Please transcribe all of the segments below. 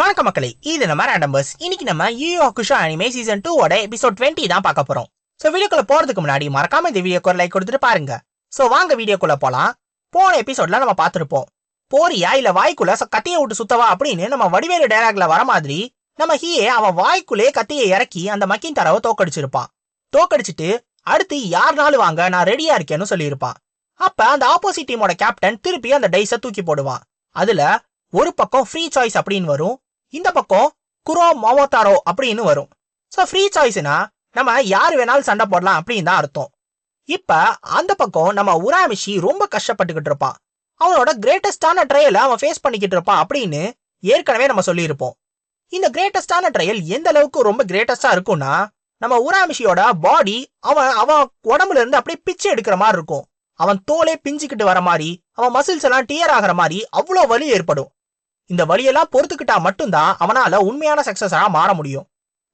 வணக்கம் மக்களே இது நம்ம ரேண்டம்பர்ஸ் இன்னைக்கு நம்ம யூ ஹக்குஷா அனிமே சீசன் டூவோட எபிசோட் டுவெண்ட்டி தான் பார்க்க போறோம். சோ வீடியோக்குள்ள போறதுக்கு முன்னாடி மறக்காம இந்த வீடியோக்கு ஒரு லைக் கொடுத்துட்டு பாருங்க. சோ வாங்க வீடியோக்குள்ள போலாம். போன எபிசோட்ல நம்ம பார்த்துருப்போம். போறியா இல்ல வாய்க்குள்ள கத்தியை விட்டு சுத்தவா அப்படின்னு நம்ம வடிவேலு டைலாக்ல வர மாதிரி நம்ம ஹீயே அவன் வாய்க்குள்ளே கத்தியை இறக்கி அந்த மக்கின் தரவை தோக்கடிச்சிருப்பான். தோக்கடிச்சிட்டு அடுத்து யாருனாலும் வாங்க நான் ரெடியா இருக்கேன்னு சொல்லியிருப்பான். அப்ப அந்த ஆப்போசிட் டீமோட கேப்டன் திருப்பி அந்த டைஸ தூக்கி போடுவான். அதுல ஒரு பக்கம் ஃப்ரீ சாய்ஸ் அப்படின்னு வரும் இந்த பக்கம் குரோ மோமோதாரோ அப்படின்னு வரும். ஸோ ஃப்ரீ சாய்ஸ்னா நம்ம யார் வேணாலும் சண்டை போடலாம் அப்படின்னு தான் அர்த்தம். இப்ப அந்த பக்கம் நம்ம உராமிஷி ரொம்ப கஷ்டப்பட்டுக்கிட்டு இருப்பான் அவனோட கிரேட்டஸ்டான ட்ரையலை அவன் ஃபேஸ் பண்ணிக்கிட்டு இருப்பான் அப்படின்னு ஏற்கனவே நம்ம சொல்லியிருப்போம். இந்த கிரேட்டஸ்டான ட்ரையல் எந்த அளவுக்கு ரொம்ப கிரேட்டஸ்டா இருக்கும்னா நம்ம உராமிஷியோட பாடி அவன் அவன் உடம்புல இருந்து அப்படியே பிச்சு எடுக்கிற மாதிரி இருக்கும். அவன் தோலே பிஞ்சுக்கிட்டு வர மாதிரி அவன் மசில்ஸ் எல்லாம் டியர் ஆகிற மாதிரி அவ்வளோ வலி ஏற்படும். இந்த வழியெல்லாம் பொறுத்துக்கிட்டா மட்டும்தான் அவனால உண்மையான சக்சஸரா மாற முடியும்.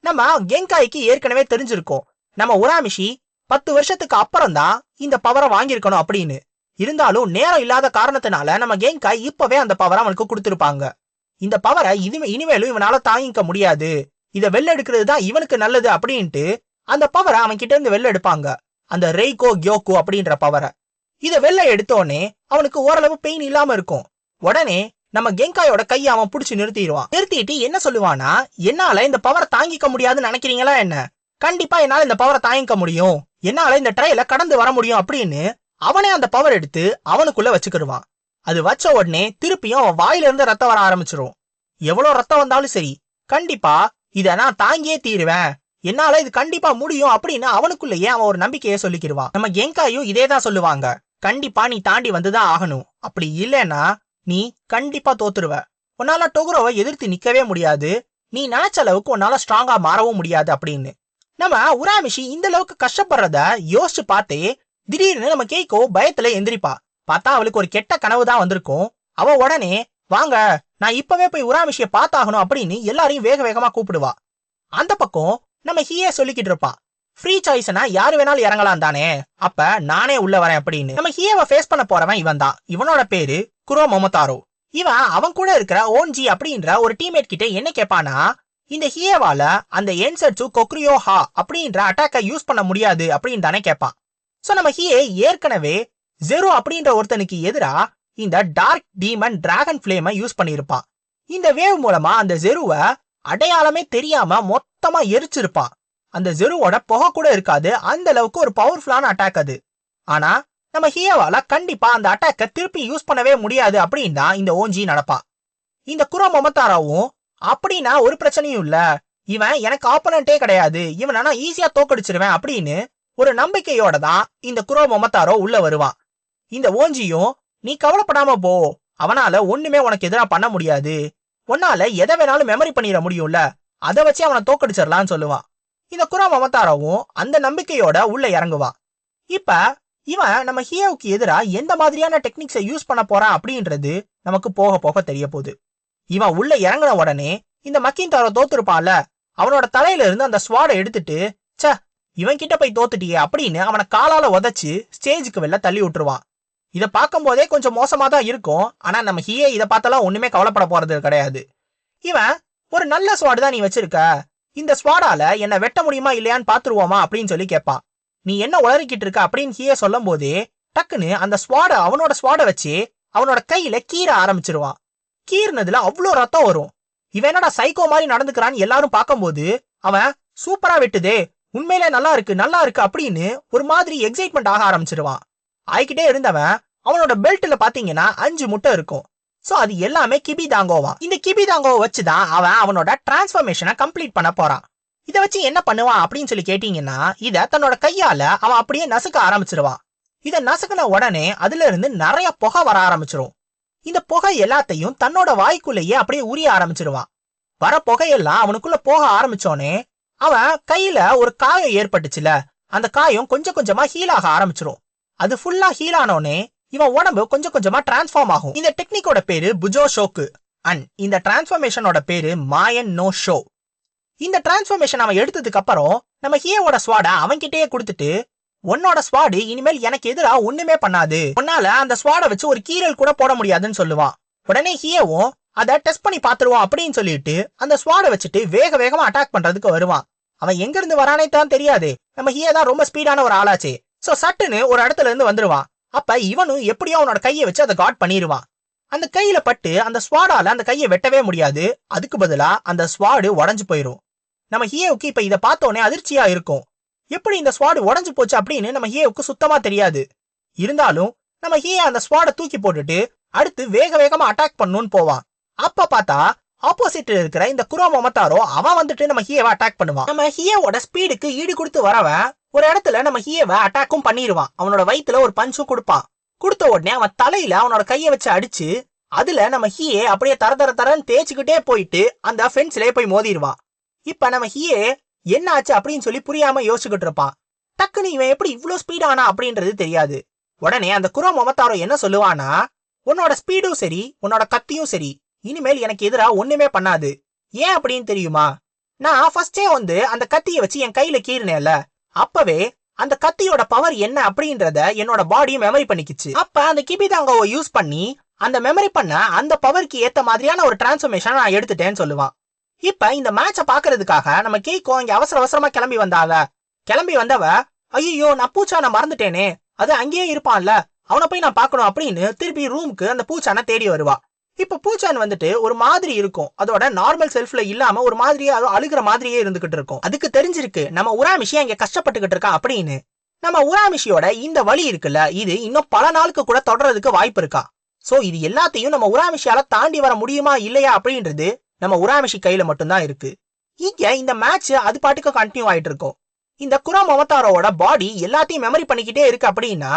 நம்ம கெங்காய்க்கு ஏற்கனவே தெரிஞ்சிருக்கோம். நம்ம உராமிஷி பத்து வருஷத்துக்கு அப்புறம் தான் இந்த பவரை வாங்கியிருக்கணும் அப்படின்னு. இருந்தாலும் நேரம் இல்லாத காரணத்தினால நம்ம கெங்காய் இப்பவே அந்த பவரை அவனுக்கு கொடுத்துருப்பாங்க. இந்த பவரை இது இனிமேலும் இவனால தாங்கிக்க முடியாது. இத வெள்ளெடுக்கிறது தான் இவனுக்கு நல்லது அப்படின்ட்டு அந்த பவரை அவன் கிட்ட இருந்து வெளில எடுப்பாங்க. அந்த ரெய்கோ கியோகோ அப்படின்ற பவரை இத வெளில எடுத்தோடனே அவனுக்கு ஓரளவு பெயின் இல்லாம இருக்கும். உடனே நம்ம கெங்காயோட கையை அவன் பிடிச்சி நிறுத்திடுவான். நிறுத்திட்டு என்ன சொல்லுவானா என்னால இந்த பவரை தாங்கிக்க முடியாதுன்னு நினைக்கிறீங்களா என்ன? கண்டிப்பா என்னால இந்த பவரை தாங்கிக்க முடியும். என்னால இந்த ட்ரையில கடந்து வர முடியும் அப்படின்னு அவனே அந்த பவர் எடுத்து அவனுக்குள்ள வச்சுக்கிடுவான். அது வச்ச உடனே திருப்பியும் அவன் வாயிலிருந்து ரத்தம் வர ஆரம்பிச்சிரும். எவ்வளவு ரத்தம் வந்தாலும் சரி கண்டிப்பா இத நான் தாங்கியே தீருவேன். என்னால இது கண்டிப்பா முடியும் அப்படின்னு அவனுக்குள்ளேயே அவன் ஒரு நம்பிக்கையை சொல்லிக்கிடுவான். நம்ம கெங்காயும் இதே தான் சொல்லுவாங்க கண்டிப்பா நீ தாண்டி வந்துதான் ஆகணும். அப்படி இல்லைன்னா நீ கண்டிப்பா தோத்துருவ. உன்னால டொகுரோவை எதிர்த்து நிக்கவே முடியாது. நீ நினைச்ச அளவுக்கு உன்னால ஸ்ட்ராங்கா மாறவும் முடியாது அப்படின்னு. நம்ம உராமிஷி இந்த அளவுக்கு கஷ்டப்படுறத யோசிச்சு பார்த்தே திடீர்னு நம்ம கேக்கோ பயத்துல எந்திரிப்பா. பார்த்தா அவளுக்கு ஒரு கெட்ட கனவு தான் வந்திருக்கும். அவ உடனே வாங்க நான் இப்பவே போய் உராமிஷிய பார்த்தாகணும் அப்படின்னு எல்லாரையும் வேக வேகமா கூப்பிடுவா. அந்த பக்கம் நம்ம ஹீயே சொல்லிக்கிட்டு இருப்பா. ஃப்ரீ சாய்ஸ்னா யாரு வேணாலும் இறங்கலாம் தானே. அப்ப நானே உள்ள வரேன் அப்படின்னு. நம்ம ஹீயவை ஃபேஸ் பண்ண போறவன் இவன் தான் இவனோட பேரு குரோ மொமதாரோ. இவன் அவன் கூட இருக்கிற ஓன்ஜி அப்படின்ற ஒரு டீம்மேட் கிட்ட என்ன கேட்பானா இந்த ஹியவால அந்த என்சட்சு கொக்ரியோ ஹா அப்படின்ற அட்டாக்கை யூஸ் பண்ண முடியாது அப்படின்னு தானே கேட்பான் சோ நம்ம ஹியே ஏற்கனவே ஜெரோ அப்படின்ற ஒருத்தனுக்கு எதிரா இந்த டார்க் டீமன் டிராகன் ஃபிளேமை யூஸ் பண்ணியிருப்பான். இந்த வேவ் மூலமா அந்த ஜெருவை அடையாளமே தெரியாம மொத்தமா எரிச்சிருப்பான். அந்த ஜெருவோட புகை கூட இருக்காது. அந்த அளவுக்கு ஒரு பவர்ஃபுல்லான அட்டாக் அது. ஆனா நம்ம ஹியாவால கண்டிப்பா அந்த அட்டாக்கை திருப்பி யூஸ் பண்ணவே முடியாது அப்படின்னு தான் இந்த ஓஞ்சி நடப்பா. இந்த குரோ மொமத்தாராவும் அப்படின்னா ஒரு பிரச்சனையும் இல்ல. இவன் எனக்கு ஆப்பனண்டே கிடையாது. இவனை நான் ஈஸியா தோக்கடிச்சிருவேன் அப்படின்னு ஒரு நம்பிக்கையோட தான் இந்த குரோ மொமத்தாரோ உள்ள வருவான் இந்த ஓஞ்சியும் நீ கவலைப்படாம போ. அவனால ஒண்ணுமே உனக்கு எதிராக பண்ண முடியாது. உன்னால எதை வேணாலும் மெமரி பண்ணிட முடியும்ல. அதை வச்சு அவனை தோக்கடிச்சிடலான்னு சொல்லுவான் இந்த குரோ மமத்தாராவும் அந்த நம்பிக்கையோட உள்ள இறங்குவான் இப்ப இவன் நம்ம ஹியோவுக்கு எதிரா எந்த மாதிரியான டெக்னிக்ஸை யூஸ் பண்ண போறான் அப்படின்றது நமக்கு போக போக தெரிய போகுது. இவன் உள்ள இறங்கின உடனே இந்த மக்கின் தாரோ தோத்துருப்பான்ல அவனோட தலையில இருந்து அந்த ஸ்வாடை எடுத்துட்டு ச இவன் கிட்ட போய் தோத்துட்டியே அப்படின்னு அவனை காலால உதச்சு ஸ்டேஜுக்கு வெளில தள்ளி விட்டுருவான். இதை பார்க்கும்போதே கொஞ்சம் மோசமா தான் இருக்கும். ஆனா நம்ம ஹியே இதை பார்த்தாலாம் ஒண்ணுமே கவலைப்பட போறது கிடையாது. இவன் ஒரு நல்ல ஸ்வாடு தான் நீ வச்சிருக்க. இந்த ஸ்வாடால என்ன வெட்ட முடியுமா இல்லையான்னு பாத்துருவோமா அப்படின்னு சொல்லி கேட்பான். நீ என்ன உளறிக்கிட்டு இருக்க அப்படின்னு ஹியே சொல்லும் போதே டக்குன்னு அந்த ஸ்வாட அவனோட ஸ்வாட வச்சு அவனோட கையில கீற ஆரம்பிச்சிருவான். கீறினதுல அவ்வளோ ரத்தம் வரும். இவன் என்னடா சைக்கோ மாதிரி நடந்துக்கிறான்னு எல்லாரும் பார்க்கும்போது அவன் சூப்பரா வெட்டுதே உண்மையிலே நல்லா இருக்கு நல்லா இருக்கு அப்படின்னு ஒரு மாதிரி எக்ஸைட்மெண்ட் ஆக ஆரம்பிச்சிருவான். ஆயிக்கிட்டே இருந்தவன் அவனோட பெல்ட்ல பாத்தீங்கன்னா அஞ்சு முட்டை இருக்கும். சோ அது எல்லாமே கிபி தாங்கோவான். இந்த கிபி தாங்கோவை வச்சுதான் அவன் அவனோட டிரான்ஸ்பர்மேஷனை கம்ப்ளீட் பண்ண போறான். இதை வச்சு என்ன பண்ணுவான் அப்படின்னு சொல்லி கேட்டீங்கன்னா இத தன்னோட கையால அவன் அப்படியே நசுக்க ஆரம்பிச்சிருவான். இத நசுக்கின உடனே அதுல இருந்து நிறைய புகை வர ஆரம்பிச்சிரும். இந்த புகை எல்லாத்தையும் தன்னோட வாய்க்குள்ளேயே அப்படியே உரிய ஆரம்பிச்சிருவான். வர புகையெல்லாம் அவனுக்குள்ள போக ஆரம்பிச்சோனே அவன் கையில ஒரு காயம் ஏற்பட்டுச்சுல அந்த காயம் கொஞ்சம் கொஞ்சமா ஹீல் ஆக ஆரம்பிச்சிரும். அது ஃபுல்லா ஹீல் ஆனோனே இவன் உடம்பு கொஞ்சம் கொஞ்சமா டிரான்ஸ்ஃபார்ம் ஆகும். இந்த டெக்னிக்கோட பேரு புஜோ ஷோக்கு அண்ட் இந்த டிரான்ஸ்ஃபர்மேஷனோட பேரு மாயன் நோ ஷோ இந்த டிரான்ஸ்ஃபர்மேஷன் அவன் எடுத்ததுக்கு அப்புறம் நம்ம ஹியோட ஸ்வாட அவன்கிட்டயே கொடுத்துட்டு உன்னோட ஸ்வாடு இனிமேல் எனக்கு எதிரா ஒண்ணுமே பண்ணாது. உன்னால அந்த ஸ்வாட வச்சு ஒரு கீரல் கூட போட முடியாதுன்னு சொல்லுவான் உடனே ஹியோவும் அதை டெஸ்ட் பண்ணி பாத்துருவோம் அப்படின்னு சொல்லிட்டு அந்த ஸ்வாட வச்சுட்டு வேக வேகமா அட்டாக் பண்றதுக்கு வருவான். அவன் எங்க இருந்து வரானே தான் தெரியாது. நம்ம ஹியோ தான் ரொம்ப ஸ்பீடான ஒரு ஆளாச்சே. சோ சட்டுன்னு ஒரு இடத்துல இருந்து வந்துருவான். அப்ப இவனும் எப்படியோ அவனோட கையை வச்சு அதை காட் பண்ணிடுவான் அந்த கையில பட்டு அந்த ஸ்வாடால அந்த கையை வெட்டவே முடியாது. அதுக்கு பதிலா அந்த ஸ்வாடு உடஞ்சு போயிரும். நம்ம ஹியோவுக்கு இப்ப இதை பார்த்தோன்னே அதிர்ச்சியா இருக்கும். எப்படி இந்த ஸ்வாடு உடஞ்சு போச்சு அப்படின்னு நம்ம ஹியோவுக்கு சுத்தமா தெரியாது. இருந்தாலும் நம்ம ஹியோ அந்த ஸ்வாட தூக்கி போட்டுட்டு அடுத்து வேக வேகமா அட்டாக் பண்ணணும்னு போவான். அப்ப பார்த்தா ஆப்போசிட்ல இருக்கிற இந்த குரோ மொமத்தாரோ அவன் வந்துட்டு நம்ம ஹியவை அட்டாக் பண்ணுவான். நம்ம ஹியோவோட ஸ்பீடுக்கு ஈடு கொடுத்து வரவன் ஒரு இடத்துல நம்ம ஹியவை அட்டாக்கும் பண்ணிடுவான் அவனோட வயித்துல ஒரு பஞ்சும் கொடுப்பான். கொடுத்த உடனே அவன் தலையில அவனோட கையை வச்சு அடிச்சு அதுல நம்ம ஹியே அப்படியே தர தர தரன்னு தேய்ச்சிக்கிட்டே போயிட்டு அந்த ஃபென்ஸ்லயே போய் மோதிடுவான். இப்ப நம்ம ஹீயே என்ன ஆச்சு அப்படின்னு சொல்லி புரியாம யோசிச்சுக்கிட்டு இருப்பான். டக்குன்னு இவன் எப்படி இவ்வளவு ஸ்பீடானா அப்படின்றது தெரியாது. உடனே அந்த குரோ மொமத்தாரோ என்ன சொல்லுவானா உன்னோட ஸ்பீடும் சரி உன்னோட கத்தியும் சரி. இனிமேல் எனக்கு எதிரா ஒண்ணுமே பண்ணாது. ஏன் அப்படின்னு தெரியுமா? நான் ஃபர்ஸ்டே வந்து அந்த கத்தியை வச்சு என் கையில கீறினேன்ல. அப்பவே அந்த கத்தியோட பவர் என்ன அப்படின்றத என்னோட பாடி மெமரி பண்ணிக்கிச்சு. அப்ப அந்த கிபிதாங்கோவை யூஸ் பண்ணி அந்த மெமரி பண்ண அந்த பவருக்கு ஏத்த மாதிரியான ஒரு டிரான்ஸ்ஃபர்மேஷன் நான் எடுத்துட்டேன்னு சொல்லுவான். இப்ப இந்த மேட்ச பாக்குறதுக்காக நம்ம கேக்கோ இங்க அவசர அவசரமா கிளம்பி வந்தாவ கிளம்பி வந்தவ ஐயோ நான் பூச்சான மறந்துட்டேனே. அது அங்கேயே இருப்பான்ல. அவனை போய் நான் பார்க்கணும் அப்படின்னு திருப்பி ரூமுக்கு அந்த பூச்சான தேடி வருவா. இப்ப பூச்சான் வந்துட்டு ஒரு மாதிரி இருக்கும். அதோட நார்மல் செல்ஃப்ல இல்லாம ஒரு மாதிரியே அது அழுகிற மாதிரியே இருந்துகிட்டு இருக்கும். அதுக்கு தெரிஞ்சிருக்கு நம்ம உராமிஷி அங்க கஷ்டப்பட்டுக்கிட்டு இருக்கா அப்படின்னு. நம்ம உராமிஷியோட இந்த வழி இருக்குல்ல இது இன்னும் பல நாளுக்கு கூட தொடர்றதுக்கு வாய்ப்பு இருக்கா? சோ இது எல்லாத்தையும் நம்ம உராமிஷியால தாண்டி வர முடியுமா இல்லையா அப்படின்றது நம்ம உராமிஷி கையில மட்டும்தான் இருக்கு. இங்க இந்த மேட்ச் அது பாட்டுக்கு கண்டினியூ ஆயிட்டு இருக்கும். இந்த குரா அவதாரோட பாடி எல்லாத்தையும் மெமரி பண்ணிக்கிட்டே இருக்கு அப்படின்னா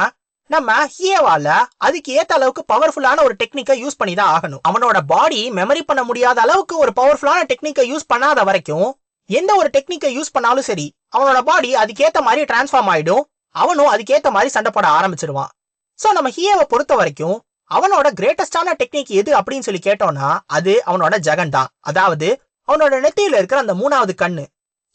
நம்ம ஹியவால அதுக்கு ஏத்த அளவுக்கு பவர்ஃபுல்லான ஒரு டெக்னிக்கை யூஸ் பண்ணி தான் ஆகணும். அவனோட பாடி மெமரி பண்ண முடியாத அளவுக்கு ஒரு பவர்ஃபுல்லான டெக்னிக்கை யூஸ் பண்ணாத வரைக்கும் எந்த ஒரு டெக்னிக்கை யூஸ் பண்ணாலும் சரி அவனோட பாடி அதுக்கேத்த மாதிரி டிரான்ஸ்ஃபார்ம் ஆயிடும். அவனும் அதுக்கேத்த மாதிரி சண்டை போட ஆரம்பிச்சிருவான். சோ நம்ம ஹியோவை பொறுத்த வரைக்கும் அவனோட கிரேட்டஸ்டான டெக்னிக் எது அப்படின்னு சொல்லி கேட்டோம்னா அது அவனோட ஜெகன் தான். அதாவது அவனோட நெத்தியில இருக்கிற அந்த மூணாவது கண்ணு.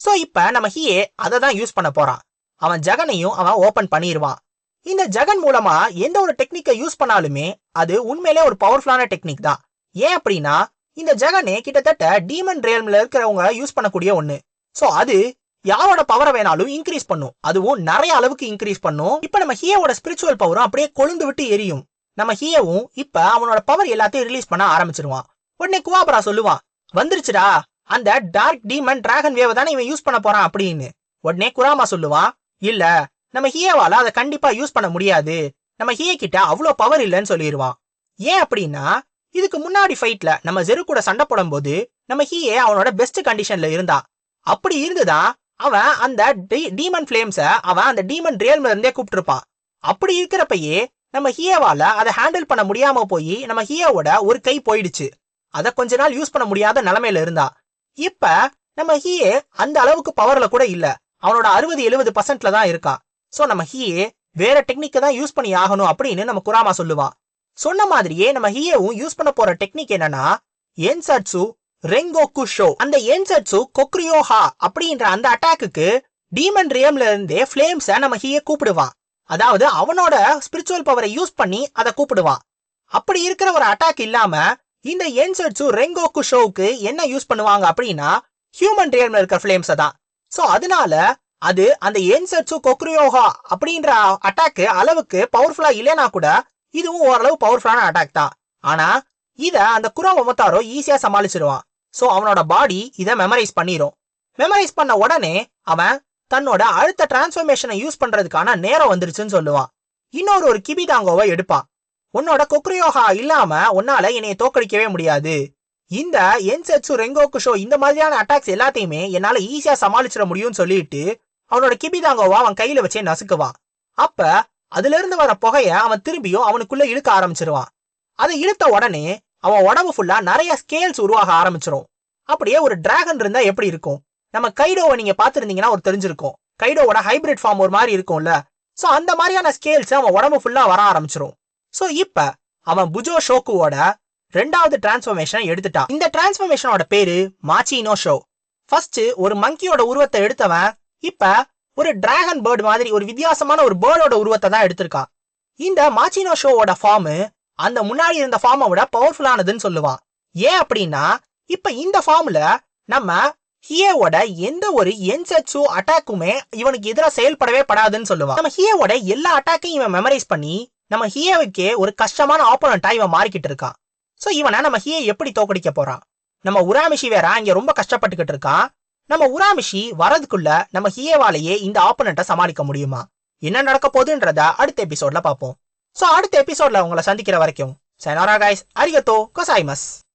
சோ இப்ப நம்ம ஹியே அதை தான் யூஸ் பண்ண போறான். அவன் ஜெகனையும் அவன் ஓபன் பண்ணிடுவான் இந்த ஜெகன் மூலமா எந்த ஒரு டெக்னிக்கை யூஸ் பண்ணாலுமே அது உண்மையிலே ஒரு பவர்ஃபுல்லான டெக்னிக் தான். ஏன் அப்படின்னா இந்த ஜெகனே கிட்டத்தட்ட டீமன் ரேல்ம்ல இருக்கிறவங்க யூஸ் பண்ணக்கூடிய ஒண்ணு. சோ அது யாரோட பவரை வேணாலும் இன்க்ரீஸ் பண்ணும். அதுவும் நிறைய அளவுக்கு இன்க்ரீஸ் பண்ணும். இப்ப நம்ம ஹியோட ஸ்பிரிச்சுவல் பவரும் அப்படியே கொழுந்து விட்டு எரியும். நம்ம ஹியவும் இப்ப அவனோட பவர் எல்லாத்தையும் ரிலீஸ் பண்ண ஆரம்பிச்சிருவான். உடனே குவாபரா சொல்லுவான் வந்துருச்சுடா அந்த டார்க் டீமன் டிராகன் வேவ் தானே இவன் யூஸ் பண்ண போறான்? அப்படின்னு. உடனே குராமா சொல்லுவான் இல்ல நம்ம ஹியவால அதை கண்டிப்பா யூஸ் பண்ண முடியாது. நம்ம ஹிய கிட்ட அவ்வளோ பவர் இல்லைன்னு சொல்லிடுவான் ஏன் அப்படின்னா இதுக்கு முன்னாடி ஃபைட்ல நம்ம ஜெரு கூட சண்டை போடும்போது நம்ம ஹீயே அவனோட பெஸ்ட் கண்டிஷன்ல இருந்தான். அப்படி இருந்துதான் அவன் அந்த டீமன் ஃபிளேம்ஸ அவன் அந்த டீமன் ரியல்ல இருந்தே கூப்பிட்டுருப்பான். அப்படி இருக்கிறப்பயே நம்ம ஹியாவால அதை ஹேண்டில் பண்ண முடியாம போய் நம்ம ஹியோவோட ஒரு கை போயிடுச்சு. அதை கொஞ்ச நாள் யூஸ் பண்ண முடியாத நிலைமையில இருந்தா. இப்ப நம்ம ஹியே அந்த அளவுக்கு பவர்ல கூட இல்ல. அவனோட அறுபது எழுபது பர்சன்ட்ல தான் இருக்கான் சோ நம்ம ஹியே வேற டெக்னிக்கை தான் யூஸ் பண்ணி ஆகணும் அப்படின்னு நம்ம குராமா சொல்லுவான் சொன்ன மாதிரியே நம்ம ஹியேவும் யூஸ் பண்ண போற டெக்னிக் என்னன்னா என்சட்சு ரெங்கோக்கு ஷோ அந்த என்சட்சு கொக்ரியோஹா அப்படின்ற அந்த அட்டாக்குக்கு டீமன் ரியம்ல இருந்தே ஃபிளேம்ஸை நம்ம ஹியே கூப்பிடுவான் அதாவது அவனோட ஸ்பிரிச்சுவல் பவரை யூஸ் பண்ணி அதை கூப்பிடுவான். அப்படி இருக்கிற ஒரு அட்டாக் இல்லாம இந்த என்சட்சு ரெங்கோக்கு ஷோவுக்கு என்ன யூஸ் பண்ணுவாங்க அப்படின்னா ஹியூமன் ரியல்ல இருக்கிற ஃபிளேம்ஸ தான். சோ அதனால அது அந்த என்சட்சு கொக்ரியோகா அப்படின்ற அட்டாக்கு அளவுக்கு பவர்ஃபுல்லா இல்லைனா கூட இதுவும் ஓரளவு பவர்ஃபுல்லான அட்டாக் தான். ஆனா இத அந்த குரோ மொமத்தாரோ ஈஸியா சமாளிச்சிருவான். சோ அவனோட பாடி இதை மெமரைஸ் பண்ணிரும். மெமரைஸ் பண்ண உடனே அவன் தன்னோட அடுத்த டிரான்ஸ்ஃபர்மேஷனை யூஸ் பண்றதுக்கான நேரம் வந்துருச்சுன்னு சொல்லுவான். இன்னொரு ஒரு கிபிதாங்கோவை எடுப்பான். உன்னோட கொக்ரியோகா இல்லாம உன்னால என்னைய தோக்கடிக்கவே முடியாது. இந்த என்செட்சு ரெங்கோக்கு ஷோ இந்த மாதிரியான அட்டாக்ஸ் எல்லாத்தையுமே என்னால ஈஸியா சமாளிச்சிட முடியும்னு சொல்லிட்டு அவனோட கிபிதாங்கோவா அவன் கையில வச்சே நசுக்குவான். அப்ப அதுல இருந்து வர புகைய அவன் திரும்பியும் அவனுக்குள்ள இழுக்க ஆரம்பிச்சிருவான். அதை இழுத்த உடனே அவன் உடம்பு ஃபுல்லா நிறைய ஸ்கேல்ஸ் உருவாக ஆரம்பிச்சிரும். அப்படியே ஒரு டிராகன் இருந்தா எப்படி இருக்கும்? நம்ம கைடோவை நீங்க பாத்துருந்தீங்கன்னா ஒரு தெரிஞ்சிருக்கும். கைடோவோட ஹைபிரிட் ஃபார்ம் ஒரு மாதிரி இருக்கும்ல. சோ அந்த மாதிரியான ஸ்கேல்ஸ் அவன் உடம்பு ஃபுல்லா வர ஆரம்பிச்சிரும். சோ இப்ப அவன் புஜோ ஷோக்குவோட ரெண்டாவது டிரான்ஸ்ஃபர்மேஷன் எடுத்துட்டான். இந்த டிரான்ஸ்ஃபர்மேஷனோட பேரு மாச்சினோ ஷோ. ஃபர்ஸ்ட் ஒரு மங்கியோட உருவத்தை எடுத்தவன் இப்ப ஒரு டிராகன் பேர்டு மாதிரி ஒரு வித்தியாசமான ஒரு பேர்டோட உருவத்தை தான் எடுத்திருக்கான். இந்த மாச்சினோ ஷோவோட ஃபார்ம் அந்த முன்னாடி இருந்த ஃபார்மை விட பவர்ஃபுல்லானதுன்னு சொல்லுவான். ஏன் அப்படின்னா இப்ப இந்த ஃபார்ம்ல நம்ம ஹியோட எந்த ஒரு என்செட்ஸு அட்டாக்குமே இவனுக்கு எதிராக செயல்படவே படாதுன்னு சொல்லுவான் நம்ம ஹியோவோட எல்லா அட்டாக்கையும் இவன் மெமரைஸ் பண்ணி நம்ம ஹியோவுக்கே ஒரு கஷ்டமான ஆப்போனண்டா இவன் மாறிக்கிட்டு இருக்கான் சோ இவனை நம்ம ஹியை எப்படி தோக்கடிக்க போறான் நம்ம உராமிஷி வேற இங்க ரொம்ப கஷ்டப்பட்டுக்கிட்டு இருக்கான் நம்ம உராமிஷி வரதுக்குள்ள நம்ம ஹியேவாலேயே இந்த ஆப்போனண்ட்டை சமாளிக்க முடியுமா? என்ன நடக்க போகுதுன்றத அடுத்த எபிசோட்ல பார்ப்போம். சோ அடுத்த எபிசோட்ல உங்களை சந்திக்கிற வரைக்கும் சைனாரா கைஸ் அரிகத்தோ கொசாய்மஸ்